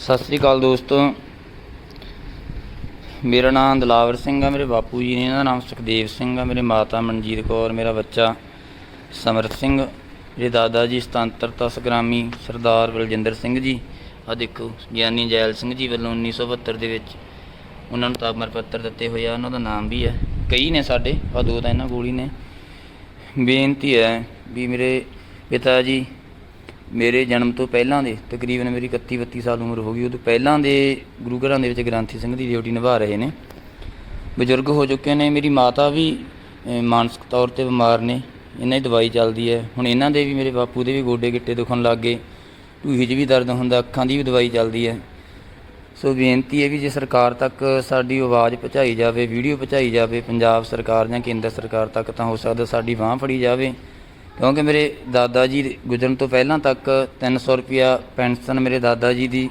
ਸਤਿ ਸ੍ਰੀ ਅਕਾਲ ਦੋਸਤੋ। ਮੇਰਾ ਨਾਮ ਦਲਾਵਰ ਸਿੰਘ ਆ, ਮੇਰੇ ਬਾਪੂ ਜੀ ਨੇ ਇਹਨਾਂ ਦਾ ਨਾਮ ਸੁਖਦੇਵ ਸਿੰਘ ਆ, ਮੇਰੇ ਮਾਤਾ ਮਨਜੀਤ ਕੌਰ, ਮੇਰਾ ਬੱਚਾ ਸਮਰਤ ਸਿੰਘ, ਮੇਰੇ ਦਾਦਾ ਜੀ ਸੁਤੰਤਰਤਾ ਸੰਗਰਾਮੀ ਸਰਦਾਰ ਬਲਜਿੰਦਰ ਸਿੰਘ ਜੀ ਆ ਦੇਖੋ, ਗਿਆਨੀ ਜੈਲ ਸਿੰਘ ਜੀ ਵੱਲੋਂ 1972 ਦੇ ਵਿੱਚ ਉਹਨਾਂ ਨੂੰ ਤਾਮਰ ਪੱਤਰ ਦਿੱਤੇ ਹੋਏ ਆ, ਉਹਨਾਂ ਦਾ ਨਾਮ ਵੀ ਹੈ। ਕਈ ਨੇ ਸਾਡੇ ਆ ਦੋ ਤਾਂ ਇਹਨਾਂ ਕੋਲ ਹੀ ਨੇ। ਬੇਨਤੀ ਹੈ ਵੀ ਮੇਰੇ ਪਿਤਾ ਜੀ ਮੇਰੇ ਜਨਮ ਤੋਂ ਪਹਿਲਾਂ ਦੇ, ਤਕਰੀਬਨ ਮੇਰੀ 31 32 ਸਾਲ ਉਮਰ ਹੋ ਗਈ ਉਹ ਤੋਂ ਪਹਿਲਾਂ ਦੇ ਗੁਰੂ ਘਰਾਂ ਦੇ ਵਿੱਚ ਗ੍ਰੰਥੀ ਸਿੰਘ ਦੀ ਡਿਊਟੀ ਨਿਭਾ ਰਹੇ ਨੇ। ਬਜ਼ੁਰਗ ਹੋ ਚੁੱਕੇ ਨੇ, ਮੇਰੀ ਮਾਤਾ ਵੀ ਮਾਨਸਿਕ ਤੌਰ ਤੇ ਬਿਮਾਰ ਨੇ, ਇਹਨਾਂ ਦੀ ਦਵਾਈ ਚੱਲਦੀ ਹੈ। ਹੁਣ ਇਹਨਾਂ ਦੇ ਵੀ, ਮੇਰੇ ਬਾਪੂ ਦੇ ਵੀ ਗੋਡੇ ਗਿੱਟੇ ਦੁਖਣ ਲੱਗ ਗਏ, ਢੂਹੀ 'ਚ ਵੀ ਦਰਦ ਹੁੰਦਾ, ਅੱਖਾਂ ਦੀ ਵੀ ਦਵਾਈ ਚੱਲਦੀ ਹੈ। ਸੋ ਬੇਨਤੀ ਹੈ ਵੀ ਜੇ ਸਰਕਾਰ ਤੱਕ ਸਾਡੀ ਆਵਾਜ਼ ਪਹੁੰਚਾਈ ਜਾਵੇ, ਵੀਡੀਓ ਪਹੁੰਚਾਈ ਜਾਵੇ, ਪੰਜਾਬ ਸਰਕਾਰ ਜਾਂ ਕੇਂਦਰ ਸਰਕਾਰ ਤੱਕ ਤਾਂ ਹੋ ਸਕਦਾ ਸਾਡੀ ਬਾਹ ਫੜੀ ਜਾਵੇ। ਕਿਉਂਕਿ ਮੇਰੇ ਦਾਦਾ ਜੀ ਗੁਜ਼ਰਨ ਤੋਂ ਪਹਿਲਾਂ ਤੱਕ 300 ਰੁਪਿਆ ਪੈਨਸ਼ਨ ਮੇਰੇ ਦਾਦਾ ਜੀ ਦੀ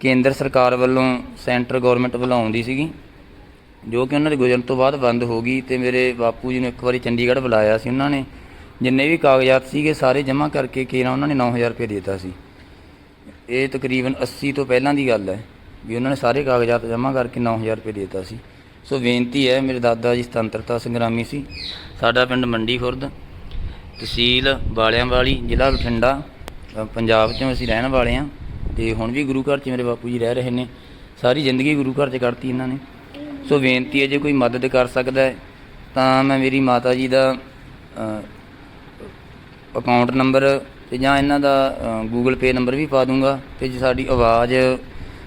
ਕੇਂਦਰ ਸਰਕਾਰ ਵੱਲੋਂ ਸੈਂਟਰ ਗਵਰਨਮੈਂਟ ਵੱਲੋਂ ਆਉਂਦੀ ਸੀਗੀ, ਜੋ ਕਿ ਉਹਨਾਂ ਦੇ ਗੁਜ਼ਰਨ ਤੋਂ ਬਾਅਦ ਬੰਦ ਹੋ ਗਈ ਤੇ ਮੇਰੇ ਬਾਪੂ ਜੀ ਨੂੰ ਇੱਕ ਵਾਰੀ ਚੰਡੀਗੜ੍ਹ ਬੁਲਾਇਆ ਸੀ ਉਹਨਾਂ ਨੇ। ਜਿੰਨੇ ਵੀ ਕਾਗਜ਼ਾਤ ਸੀਗੇ ਸਾਰੇ ਜਮ੍ਹਾਂ ਕਰਕੇ ਕੇਰਾ ਉਹਨਾਂ ਨੇ 9000 ਰੁਪਏ ਦੇ ਦਿੱਤਾ ਸੀ। ਇਹ ਤਕਰੀਬਨ 80 ਤੋਂ ਪਹਿਲਾਂ ਦੀ ਗੱਲ ਹੈ ਵੀ ਉਹਨਾਂ ਨੇ ਸਾਰੇ ਕਾਗਜ਼ਾਤ ਜਮ੍ਹਾਂ ਕਰਕੇ 9000 ਰੁਪਏ ਦੇ ਦਿੱਤਾ ਸੀ। ਸੋ ਬੇਨਤੀ ਹੈ ਮੇਰੇ ਦਾਦਾ ਜੀ ਸੁਤੰਤਰਤਾ ਸੰਗਰਾਮੀ ਸੀ। ਸਾਡਾ ਪਿੰਡ ਮੰਡੀ ਖੁਰਦ ਤਹਿਸੀਲ ਬਾਲਿਆਂ ਵਾਲੀ ਜ਼ਿਲ੍ਹਾ ਬਠਿੰਡਾ। ਪੰਜਾਬ 'ਚੋਂ ਅਸੀਂ ਰਹਿਣ ਵਾਲੇ ਹਾਂ ਤੇ ਹੁਣ ਵੀ ਗੁਰੂ ਘਰ 'ਚ ਮੇਰੇ ਬਾਪੂ ਜੀ ਰਹਿ ਰਹੇ ਨੇ। ਸਾਰੀ ਜ਼ਿੰਦਗੀ ਗੁਰੂ ਘਰ 'ਚ ਕੱਢਤੀ ਇਹਨਾਂ ਨੇ। ਸੋ ਬੇਨਤੀ ਹੈ, ਜੇ ਕੋਈ ਮਦਦ ਕਰ ਸਕਦਾ ਹੈ, ਤਾਂ ਮੈਂ ਮੇਰੀ ਮਾਤਾ ਜੀ ਦਾ ਅਕਾਊਂਟ ਨੰਬਰ ਤੇ ਜਾਂ ਇਹਨਾਂ ਦਾ ਗੂਗਲ ਪੇ ਨੰਬਰ ਵੀ ਪਾ ਦੂੰਗਾ ਤੇ ਜੇ ਸਾਡੀ ਆਵਾਜ਼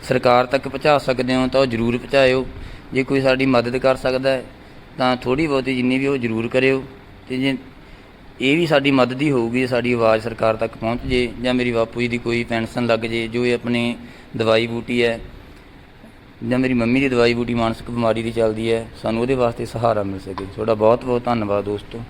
ਸਰਕਾਰ ਤੱਕ ਪਹੁੰਚਾ ਸਕਦੇ ਹੋ, ਤਾਂ ਉਹ ਜ਼ਰੂਰ ਪਹੁੰਚਾਇਓ। ਜੇ ਕੋਈ ਸਾਡੀ ਮਦਦ ਕਰ ਸਕਦਾ ਹੈ, ਤਾਂ ਥੋੜੀ ਬਹੁਤੀ ਜਿੰਨੀ ਵੀ ਉਹ ਜ਼ਰੂਰ ਕਰਿਓ। ਤੇ ਜੇ ਇਹ ਵੀ ਸਾਡੀ ਮਦਦ ਹੀ ਹੋਊਗੀ ਸਾਡੀ ਆਵਾਜ਼ ਸਰਕਾਰ ਤੱਕ ਪਹੁੰਚ ਜੇ ਜਾਂ ਮੇਰੀ ਬਾਪੂ ਜੀ ਦੀ ਕੋਈ ਪੈਨਸ਼ਨ ਲੱਗ ਜੇ, ਜੋ ਇਹ ਆਪਣੀ ਦਵਾਈ ਬੂਟੀ ਹੈ ਜਾਂ ਮੇਰੀ ਮੰਮੀ ਦੀ ਦਵਾਈ ਬੂਟੀ ਮਾਨਸਿਕ ਬਿਮਾਰੀ ਦੀ ਚੱਲਦੀ ਹੈ, ਸਾਨੂੰ ਉਹਦੇ ਵਾਸਤੇ ਸਹਾਰਾ ਮਿਲ ਸਕੇ। ਤੁਹਾਡਾ ਬਹੁਤ ਬਹੁਤ ਧੰਨਵਾਦ ਦੋਸਤੋ।